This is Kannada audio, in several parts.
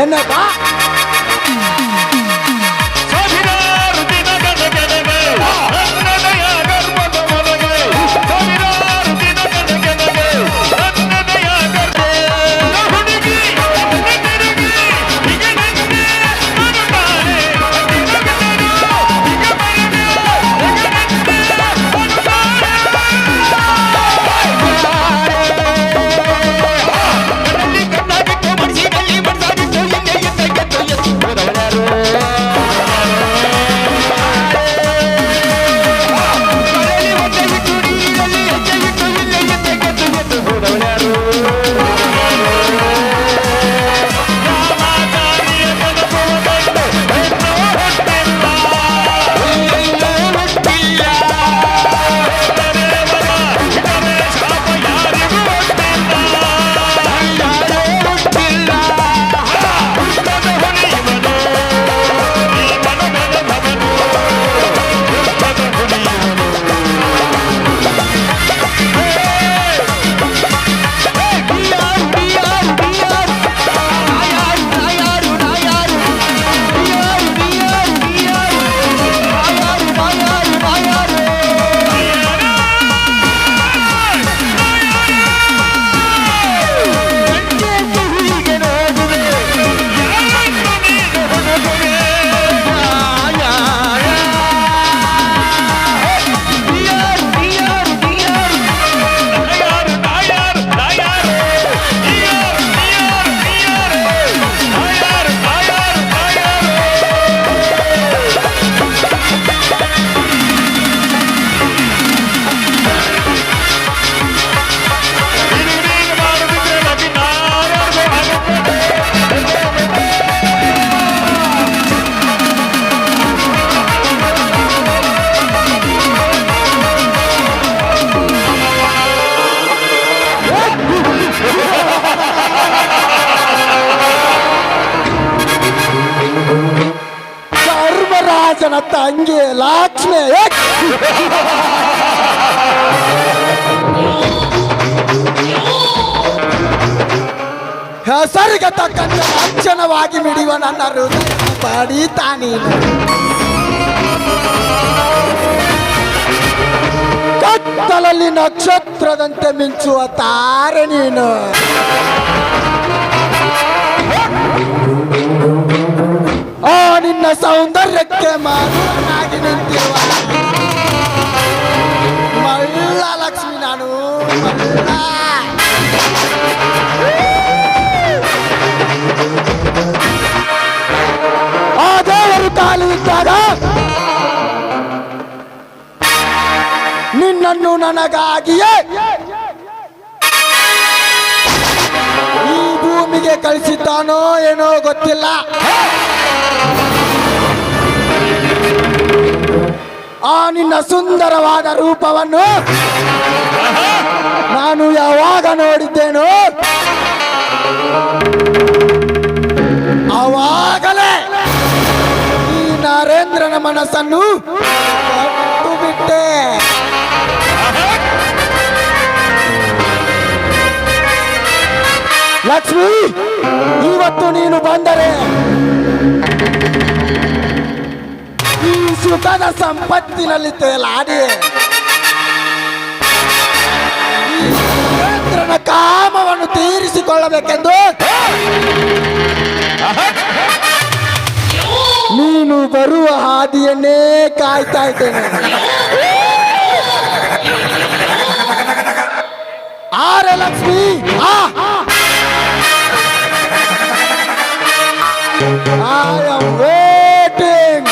என்னப்பா ಧರ್ಮರಾಜನ ತಂಗಿ ಲಕ್ಷ್ಮಿ! ಹೆಸರಿಗೆ ತಕ್ಕಂತೆ ಅಂಚನವಾಗಿ ಮಿಡಿಯುವ ನನ್ನ ಹೃದಯ ಪಡಿತಾನಿ ಕತ್ತಲಲ್ಲಿ ನಕ್ಷತ್ರದಂತೆ ಮಿಂಚುವ ತಾರೆ ನೀನು. ಆ ಸೌಂದರ್ಯಕ್ಕೆ ಮಾನವನಾಗಿ ನಿಂತಿರುವ ಮಳ್ಳ ಲಕ್ಷ್ಮಿ ನಾನು. ಆ ದೇವರು ನಿನ್ನನ್ನು ನನಗಾಗಿಯೇ ಈ ಭೂಮಿಗೆ ಕಳಿಸಿದ್ದಾನೋ ಏನೋ ಗೊತ್ತಿಲ್ಲ ಆ ನಿನ್ನ ಸುಂದರವಾದ ರೂಪವನ್ನು ನಾನು ಯಾವಾಗ ನೋಡಿದ್ದೇನೋ, ಆವಾಗಲೇ ಈ ನರೇಂದ್ರನ ಮನಸ್ಸನ್ನು ಬಿಟ್ಟೆ ಲಕ್ಷ್ಮಿ, ಇವತ್ತು ನೀನು ಬಂದರೆ ಸುಖದ ಸಂಪತ್ತಿನಲ್ಲಿ ತೇಲಾಡಿ. ಕಾಮವನ್ನು ತೀರಿಸಿಕೊಳ್ಳಬೇಕೆಂದು. ನೀನು ಬರುವ ಹಾದಿಯನ್ನೇ ಕಾಯ್ತಾ ಇದ್ದೇನೆ. ಆರೆ ಲಕ್ಷ್ಮಿ, ಆ. I am waiting.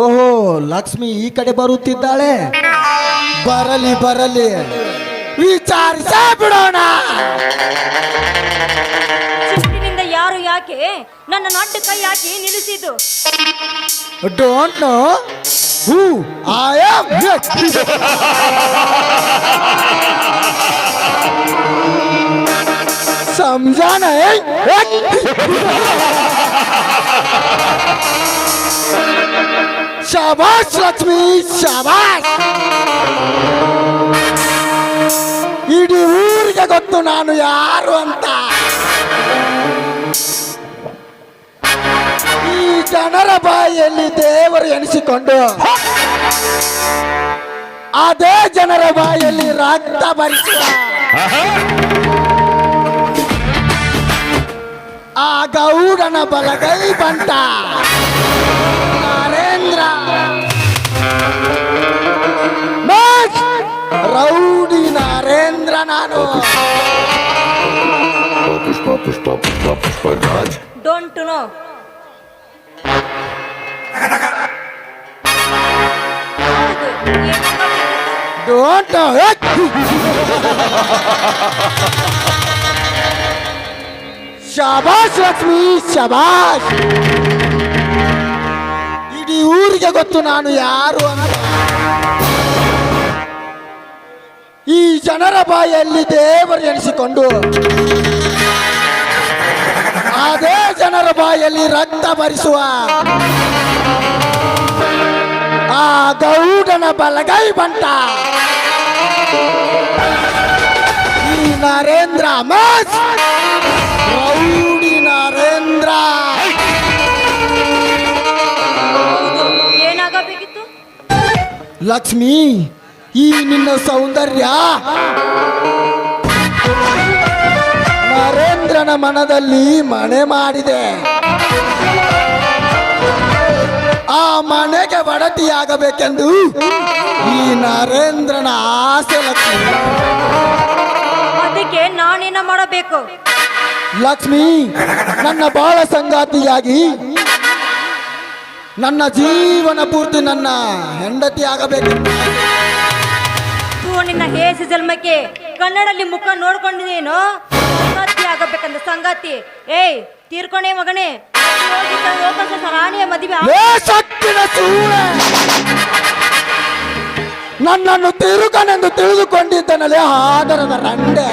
ಓಹೋ ಲಕ್ಷ್ಮಿ ಈ ಕಡೆ ಬರುತ್ತಿದ್ದಾಳೆ. ಬರಲಿ ಬರಲಿ. ವಿಚಾರಿಸ ಬಿಡೋಣ. ಸಿಟ್ಟಿನಿಂದ ಯಾರು ಯಾಕೆ ನನ್ನ ಅಡ್ಡ ಕೈ ಹಾಕಿ ನಿಲ್ಲಿಸಿದ್ದು? Don't know who I am समझा नहीं शाबाश लक्ष्मी शाबाश ಊರಿಗೆ ಗೊತ್ತು ನಾನು ಯಾರು ಅಂತ ಈ ಜನರ ಬಾಯಿಯಲ್ಲಿ ದೇವರು ಎನಿಸಿಕೊಂಡು ಅದೇ ಜನರ ಬಾಯಲ್ಲಿ ರಕ್ತ ಭರಿಸುವ ಆ ಗೌಡನ ಬಲಗೈ ಬಂಟ ನರೇಂದ್ರ! ರೌಡಿ ನರೇಂದ್ರ ನಾನು. ಡೋಂಟ್ ನೋ ಡೋಂಟ್ ಶಬಾಷ್ ಲಕ್ಷ್ಮಿ ಶಬಾಷ್ ಇಡೀ ಊರಿಗೆ ಗೊತ್ತು ನಾನು ಯಾರು ಅಂತ ಈ ಜನರ ಬಾಯಲ್ಲಿ ದೇವರು ಎನಿಸಿಕೊಂಡು ಅದೇ ಜನರ ಬಾಯಲ್ಲಿ ರಕ್ತ ಭರಿಸುವ ಆ ಗೌಡನ ಬಲಗೈ ಬಂಟ. ಈ ನರೇಂದ್ರ ಮಸ್ ರೌಡಿ ನರೇಂದ್ರ. ಏನಾಗಬೇಕಿತ್ತು? ಲಕ್ಷ್ಮಿ ಈ ನಿನ್ನ ಸೌಂದರ್ಯ. ನರೇಂದ್ರನ ಮನದಲ್ಲಿ ಮನೆ ಮಾಡಿದೆ. ಆ ಮನೆಗೆ ಒಡತಿಯಾಗಬೇಕೆಂದು ಈ ನರೇಂದ್ರನ ಆಸೆ ಲಕ್ಷ್ಮಿ. ಅದಕ್ಕೆ ನಾನೇನ ಮಾಡಬೇಕು. ಲಕ್ಷ್ಮಿ ನನ್ನ ಬಾಳ ಸಂಗಾತಿಯಾಗಿ ನನ್ನ ಜೀವನ ಪೂರ್ತಿ ನನ್ನ ಹೆಂಡತಿ ಆಗಬೇಕು. ತೂ ನಿನ್ನ ಹೇಸ ಜನ್ಮಕ್ಕೆ ಕನ್ನಡಲ್ಲಿ ಮುಖ ನೋಡ್ಕೊಂಡಿದ್ದೇನು ಸಂಗಾತಿ ಆಗಬೇಕಂತ ಸಂಗಾತಿ. ಏಯ್ ತೀರ್ಕೊಂಡೆ ಮಗನೇ. ರಾಣಿಯ ಮದುವೆ ನನ್ನನ್ನು ತಿರುಗನೆಂದು ತಿಳಿದುಕೊಂಡಿದ್ದನಲ್ಲೇ ಆದರದ ರಂಡೆ.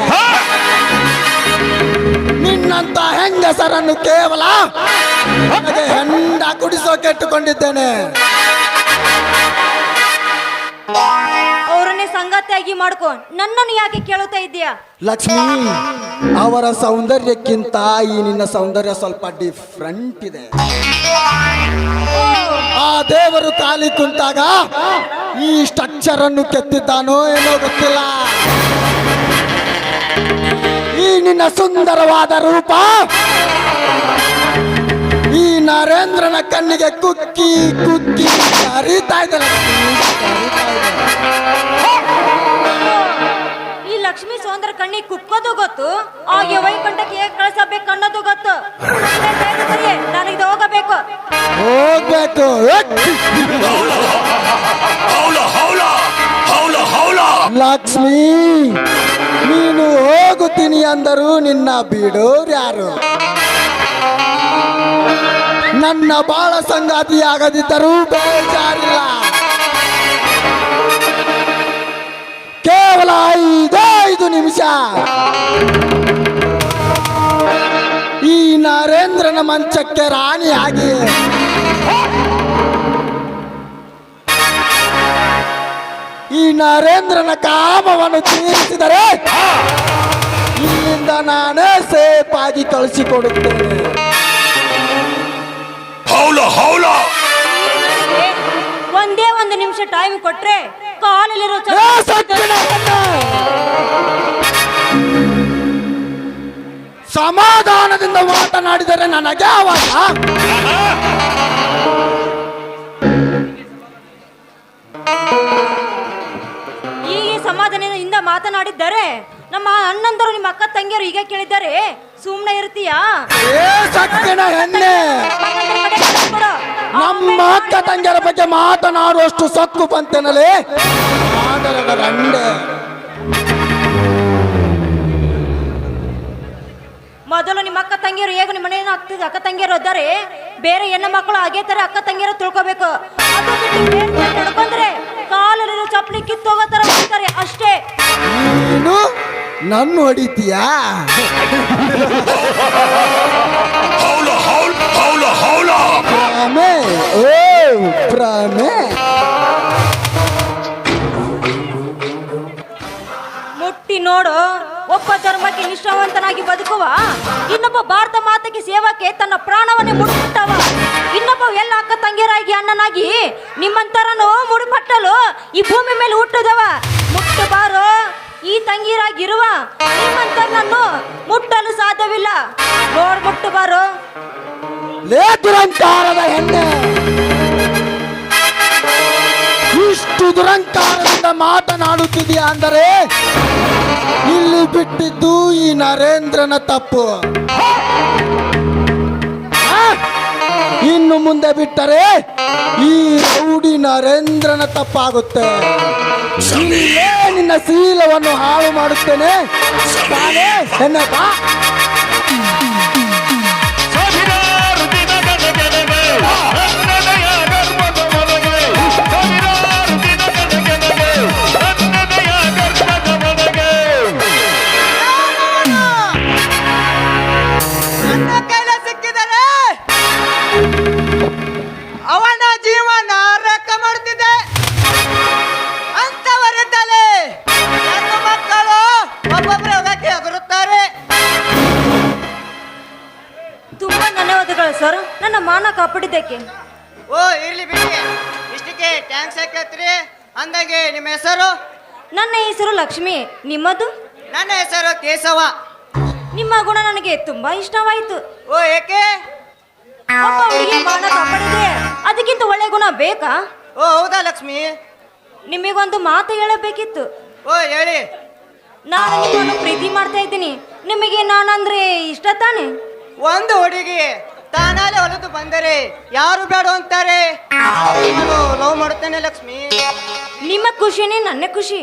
ನಿನ್ನಂತ ಹೆಂಗಸರನ್ನು ಕೇವಲ ನನಗೆ ಹೆಂಡ ಕುಡಿಸೋ ಕೆಟ್ಟುಕೊಂಡಿದ್ದೇನೆ ಅವರನ್ನೇ ಸಂಗತಿಯಾಗಿ ಮಾಡ್ಕೊ. ನನ್ನನ್ನು ಯಾಕೆ ಕೇಳುತ್ತಾ ಇದ್ದೀಯಾ? ಲಕ್ಷ್ಮಿ ಅವರ ಸೌಂದರ್ಯಕ್ಕಿಂತ ಈ ನಿನ್ನ ಸೌಂದರ್ಯ ಸ್ವಲ್ಪ ಡಿಫ್ರೆಂಟ್ ಇದೆ. ಆ ದೇವರು ಕಾಲಿ ಕುಂತಾಗ ಈ ಸ್ಟ್ರಕ್ಚರ್ ಅನ್ನು ಕೆತ್ತಿದ್ದಾನೋ ಏನೋ ಗೊತ್ತಿಲ್ಲ. ನಿನ್ನ ಸುಂದರವಾದ ರೂಪ. ಈ ನರೇಂದ್ರನ ಕಣ್ಣಿಗೆ ಕುಕ್ಕಿ ಕುಕ್ಕಿ ಕರೀತಾ ಇದ್ದಾರೆ. ಈ ಲಕ್ಷ್ಮಿ ಸೌಂದರ್ಯ ಕಣ್ಣಿಗೆ ಕುಕ್ಕೋದು ಗೊತ್ತು? ಹಾಗೆ ವೈಕುಂಠಕ್ಕೆ ಹೇಗೆ ಕಳಿಸಬೇಕು ಅನ್ನೋದು ಗೊತ್ತು? ನನಗೆ ಹೋಗಬೇಕು. ಹೋಗ್ಬೇಕು. ಲಕ್ಷ್ಮಿ ನೀನು ಹೋಗುತ್ತೀನಿ ಅಂದರು ನಿನ್ನ ಬಿಡೋರು ಯಾರು? ನನ್ನ ಬಾಳ ಸಂಗಾತಿ ಆಗದಿದ್ದರೂ ಬೇಜಾರಿಲ್ಲ. ಕೇವಲ ಐದೈದು ಐದು ನಿಮಿಷ. ಈ ನರೇಂದ್ರನ ಮಂಚಕ್ಕೆ ರಾಣಿಯಾಗಿ. ಈ ನರೇಂದ್ರನ ಕಾಮವನ್ನು ತೀರಿಸಿದರೆ ಇಲ್ಲಿಂದ ನಾನೇ ಸೇಫ್ ಆಗಿ ಕಳಿಸಿಕೊಡುತ್ತೇನೆ. ಹೌಲ ಹೌಲ. ಒಂದೇ ಒಂದು ನಿಮಿಷ ಟೈಮ್ ಕೊಟ್ರೆ ಕಾಲಲ್ಲಿರೋ! ಸಮಾಧಾನದಿಂದ ಮಾತನಾಡಿದರೆ ನನಗೆ ಆವಾಸ ಸಮಾಧಾನದಿಂದ ಮಾತನಾಡಿದ್ದಾರೆ ನಮ್ಮ ಅಣ್ಣಂದರು ನಿಮ್ಮ ಅಕ್ಕ ತಂಗಿಯರು ಈಗ ಕೇಳಿದ್ದಾರೆ. ಸುಮ್ಮನೆ ಇರ್ತೀಯಾ? ಏ ಹೆಣ್ಣೆ. ನಮ್ಮ ಅಕ್ಕ ತಂಗಿಯರ ಬಗ್ಗೆ ಮಾತನಾಡುವಷ್ಟು ಸಕ್ಕು ಬಂತೆನಲೇ? ಮೊದಲು ನಿಮ್ಮ ಅಕ್ಕ ತಂಗಿಯರು ಹೇಗೆ ನಿಮ್ಮ ಮನೆಯನ್ನು ಆಗ್ತಿದೆ ಅಕ್ಕ ತಂಗಿಯರು ಇದ್ದಾರೆ. ಬೇರೆ ಹೆಣ್ಣು ಮಕ್ಕಳು ಹಾಗೆ ತರ ಅಕ್ಕ ತಂಗಿಯರು ತಿಳ್ಕೊಬೇಕು. ಅದು ಬಿಟ್ಟು ಬೇರೆ ಬೇರೆ ನಡ್ಕೊಂಡ್ರೆ ಕಾಲಲ್ಲಿರೋ ಚಪ್ಪಲಿ ಕಿತ್ತೋಗೋ ತರ ಮಾಡ್ತಾರೆ ಅಷ್ಟೇ. ನೀನು ನನ್ನ ಹೊಡಿತೀಯಾ? ಹೌಲ ಹೌಲ ಹೌಲ ಹೌಲ. ಭ್ರಮೆ ಓ ಮುಟ್ಟಿ ನೋಡು. ಒಬ್ಬ ಧರ್ಮಕ್ಕೆ ನಿಷ್ಠಾವಂತನಾಗಿ ಬದುಕುವ, ಇನ್ನೊಬ್ಬ ಭಾರತ ಮಾತೆಗೆ ಸೇವಕ್ಕೆ ತನ್ನ ಪ್ರಾಣವನ್ನೇ ಮುಡುಪಟ್ಟವ ಇನ್ನೊಬ್ಬ ಎಲ್ಲ ಅಕ್ಕ ತಂಗಿಯರಾಗಿ ಅಣ್ಣನಾಗಿ ನಿಮ್ಮಂತರನು ಮುಡಿಪಟ್ಟಲು ಈ ಭೂಮಿ ಮೇಲೆ ಹುಟ್ಟದವ. ಮುಟ್ಟು ಬಾರೋ ಈ ತಂಗೀರಾಗಿರುವ ನಿಮ್ಮಂತರನನ್ನು ಮುಟ್ಟಲು ಸಾಧ್ಯವಿಲ್ಲ. ನೋಡ್ಬಿಟ್ಟು ಬಾರೋ. ಲೇ ದುರಂಕಾರದ ಹೆಣ್ಣೆ. ಇಷ್ಟು ದುರಂಕಾರದಿಂದ ಮಾತನಾಡುತ್ತಿದೆಯಾ ಅಂದರೆ ಇಲ್ಲಿ ಬಿಟ್ಟಿದ್ದು ಈ ನರೇಂದ್ರನ ತಪ್ಪು? ಇನ್ನು ಮುಂದೆ ಬಿಟ್ಟರೆ ಈ ರೌಡಿ ನರೇಂದ್ರನ ತಪ್ಪಾಗುತ್ತೆ. ನಿನ್ನ ಶೀಲವನ್ನು ಹಾಳು ಮಾಡುತ್ತೇನೆ. ಬಾರೆ, ಓ ಇರ್ಲಿ ಬಿಡಿ. ಇಷ್ಟಕ್ಕೆ ಟ್ಯಾಂಕ್ಸ್ ಹಾಕತ್ರಿ ಅಂದಾಗೆ ನಿಮ್ಮ ಹೆಸರು? ನನ್ನ ಹೆಸರು ಲಕ್ಷ್ಮಿ. ನಿಮ್ಮದು? ನನ್ನ ಹೆಸರು ಕೇಶವ. ನಿಮ್ಮ ಗುಣ ನನಗೆ ತುಂಬಾ ಇಷ್ಟವಾಯಿತು. ಓ ಏಕೆ? ಒಬ್ಬ ಹುಡುಗಿ ಮಾನ ಅದಕ್ಕಿಂತ ಒಳ್ಳೆ ಗುಣ ಬೇಕಾ? ಓ ಹೌದಾ ಲಕ್ಷ್ಮಿ? ನಿಮಗೊಂದು ಮಾತು ಹೇಳಬೇಕಿತ್ತು. ಓ ಹೇಳಿ. ನಾನು ನಿಮ್ಮನ್ನು ಪ್ರೀತಿ ಮಾಡ್ತಾ ಇದ್ದೀನಿ. ನಿಮಗೆ ನಾನಂದ್ರೆ ಇಷ್ಟ ತಾನೆ? ಒಂದು ಹುಡುಗಿ. ತಾನಾಲೆ ಹೊಲದು ಬಂದರೆ ಯಾರು ಬೇಡ ಅಂತಾರೆ? ಲವ್ ಮಾಡುತ್ತೇನೆ ಲಕ್ಷ್ಮಿ. ನಿಮ್ಮ ಖುಷಿನೇ ನನ್ನ ಖುಷಿ.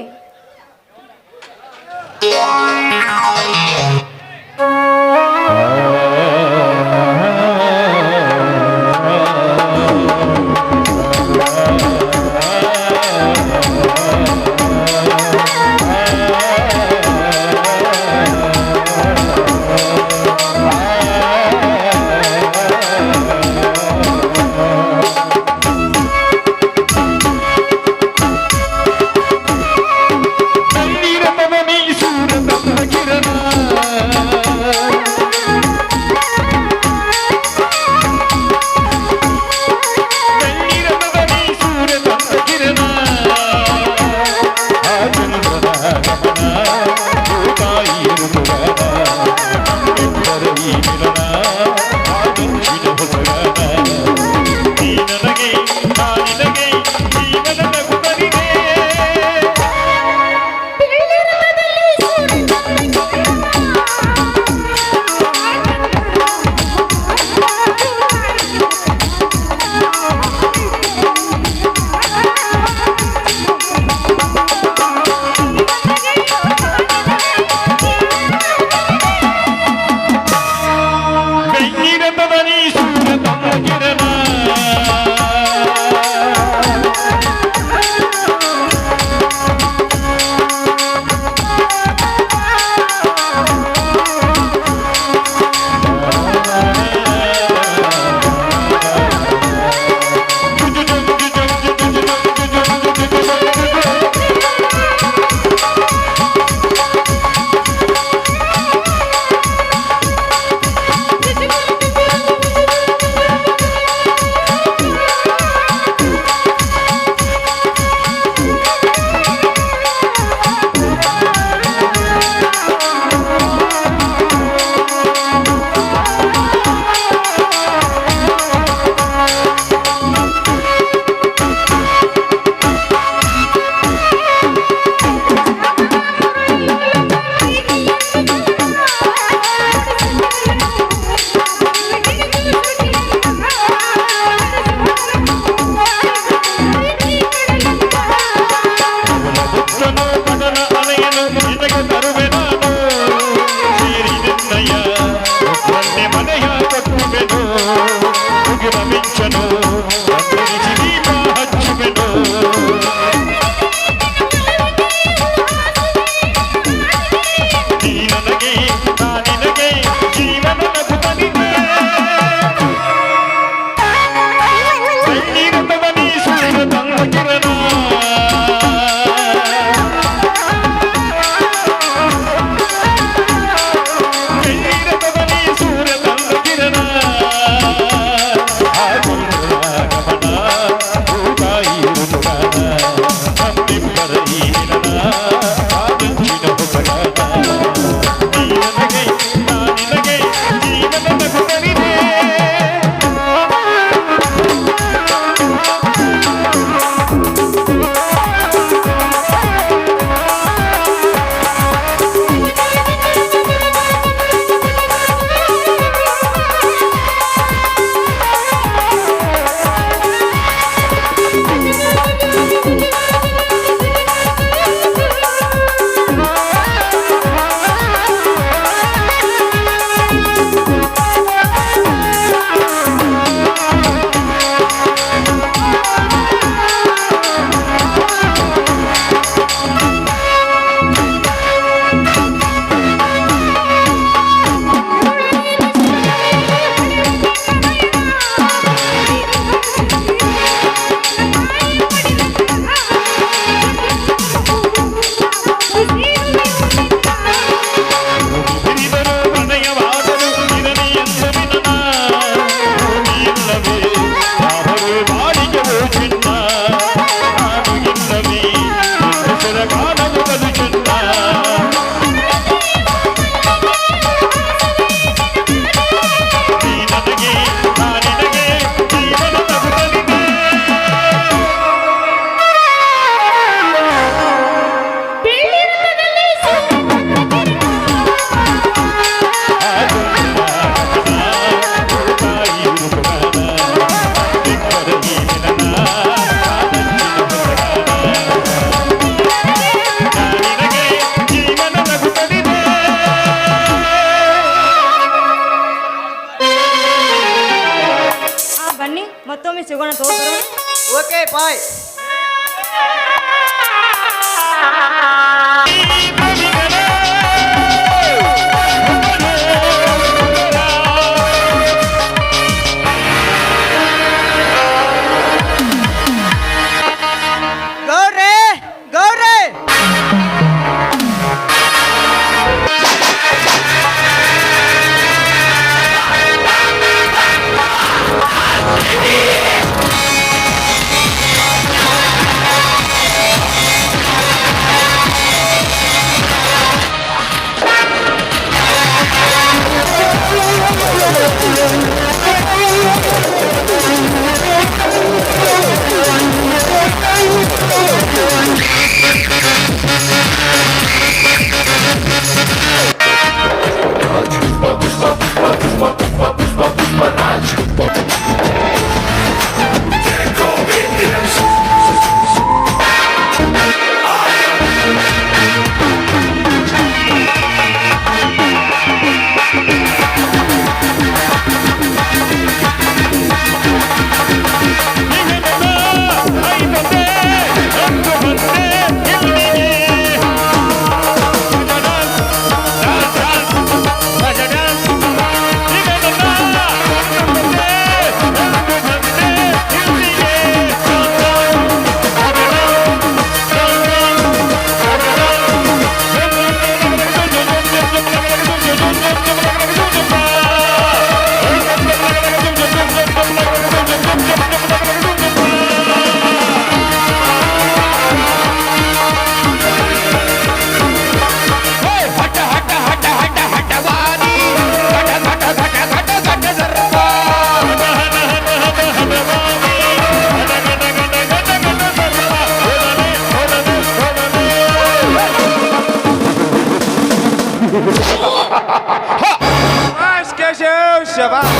ಕೇಶವ್ ಶಬಾಷ್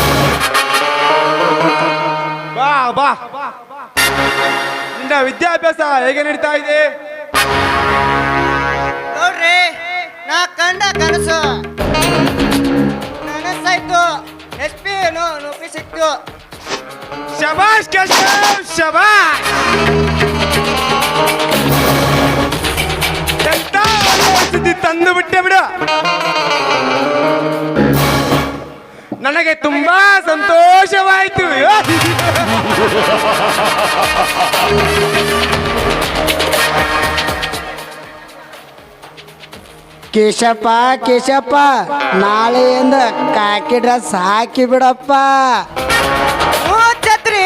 ಬಾ ಬಾ ನಿನ್ನ ವಿದ್ಯಾಭ್ಯಾಸ ಹೇಗೆ ನಡೀತಾ ಇದೆ ನೋಡ್ರಿ ನಾ ಕಂಡ ಕನಸು ಕನಸಾಯ್ತು ಎಸ್ ಪಿ ನೌಕರಿ ಸಿಕ್ತು ಶಬಾಷ್ ಕೇಶವ್ ಶಬಾಷ್ ಎಂತ ಒಳ್ಳೆಯ ಸುದ್ದಿ ತಂದು ಬಿಟ್ಟೆ ಬಿಡು ನನಗೆ ತುಂಬಾ ಸಂತೋಷವಾಯಿತು. ಕೇಶಪ್ಪ ಕೇಶಪ್ಪ ನಾಳೆಯಿಂದ ಕಾಕಿ ಡ್ರೆಸ್ ಹಾಕಿ ಬಿಡಪ್ಪ. ಹ್ಞೂ ಛತ್ರಿ.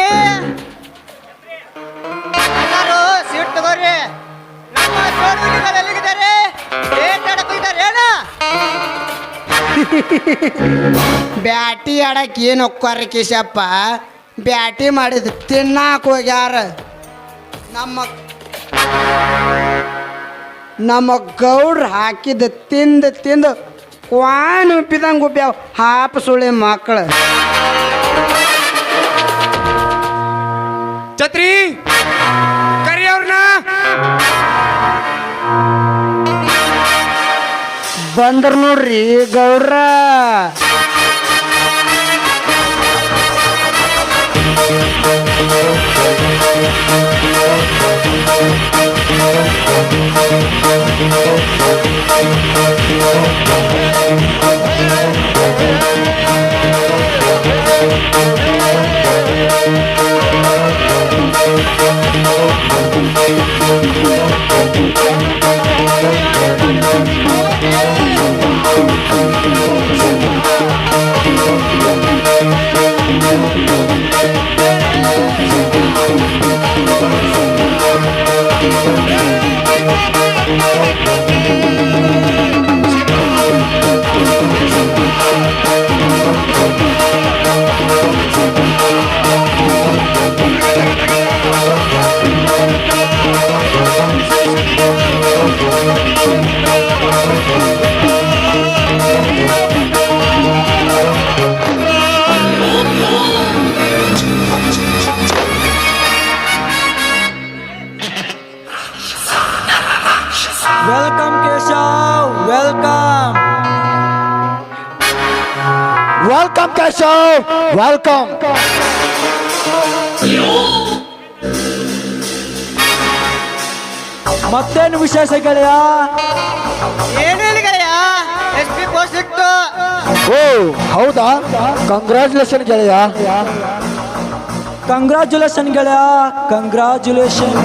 ಎಲ್ಲರೂ ಸೀಟ್ ತಗೋರಿ. ನಮ್ಮ ಬ್ಯಾಟಿ ಆಡಕ್ಕೆ ಏನು ಒಕ್ಕಾರಿ ಕೇಶಪ್ಪ? ಬ್ಯಾಟಿ ಮಾಡಿದ್ ತಿನ್ನಾಕ ಹೋಗ್ಯಾರ. ನಮ್ಮ ನಮ್ಮ ಗೌಡ್ರು ಹಾಕಿದ ತಿಂದು ತಿಂದು ಕ್ವಾನ್ ಉಪ್ಪಿದಂಗೆ ಉಬ್ಬ್ಯಾವ ಹಾಪ ಸುಳಿ ಮಕ್ಕಳು ಛತ್ರಿ! ಬಂದ್ರ ನೋಡ್ರಿ ಗೌಡ್ರ. Thank ವೆಲ್ಕಮ್ ಕೇಶವ್ ವೆಲ್ಕಮ್ ಮತ್ತೇನು ವಿಶೇಷ ಗೆಳೆಯ? ಏನಿಲ್ಲ ಗೆಳೆಯ ಎಸ್ ಪಿ ಪೋಸ್ಟ್ ಸಿಕ್ತು. ಓ ಹೌದಾ? ಕಂಗ್ರ್ಯಾಚುಲೇಷನ್ ಗೆಳೆಯ. ಕಂಗ್ರ್ಯಾಚುಲೇಷನ್ ಗೆಳೆಯ ಕಂಗ್ರ್ಯಾಚುಲೇಷನ್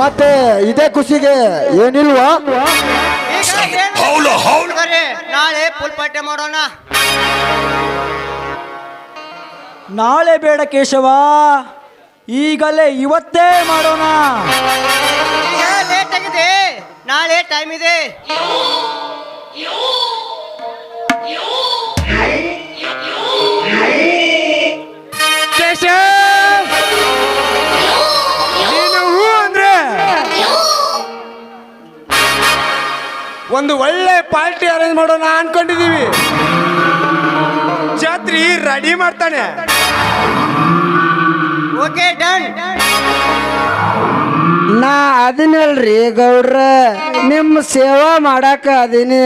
ಮತ್ತೆ ಇದೇ ಖುಷಿಗೆ ಏನಿಲ್ವಾ? ಹುಡುಗರೇ, ನಾಳೆ ಫುಲ್ ಪಟ್ಟೆ ಮಾಡೋಣ. ನಾಳೆ ಬೇಡ ಕೇಶವ ಈಗಲೇ ಇವತ್ತೇ ಮಾಡೋಣ. ಈಗ ಲೇಟ್ ಆಗಿದೆ. ನಾಳೆ ಟೈಮ್ ಇದೆ. ಒಂದು ಒಳ್ಳೆ ಪಾರ್ಟಿ ಅರೇಂಜ್ ಮಾಡೋಣ ಅನ್ಕೊಂಡಿದೀವಿ ಜಾತ್ರಿ ರೆಡಿ ಮಾಡ್ತಾನೆ. ಓಕೆ ಡನ್ ನಾ ಅದನ್ನಲ್ರಿ ಗೌಡ್ರ ನಿಮ್ಮ ಸೇವಾ ಮಾಡಾಕ ಅದೀನಿ.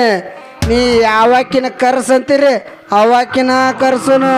ನೀ ಯಾವಾಕಿನ ಕರ್ಸಂತೀರಿ ಅವಾಕಿನ ಕರ್ಸುನು.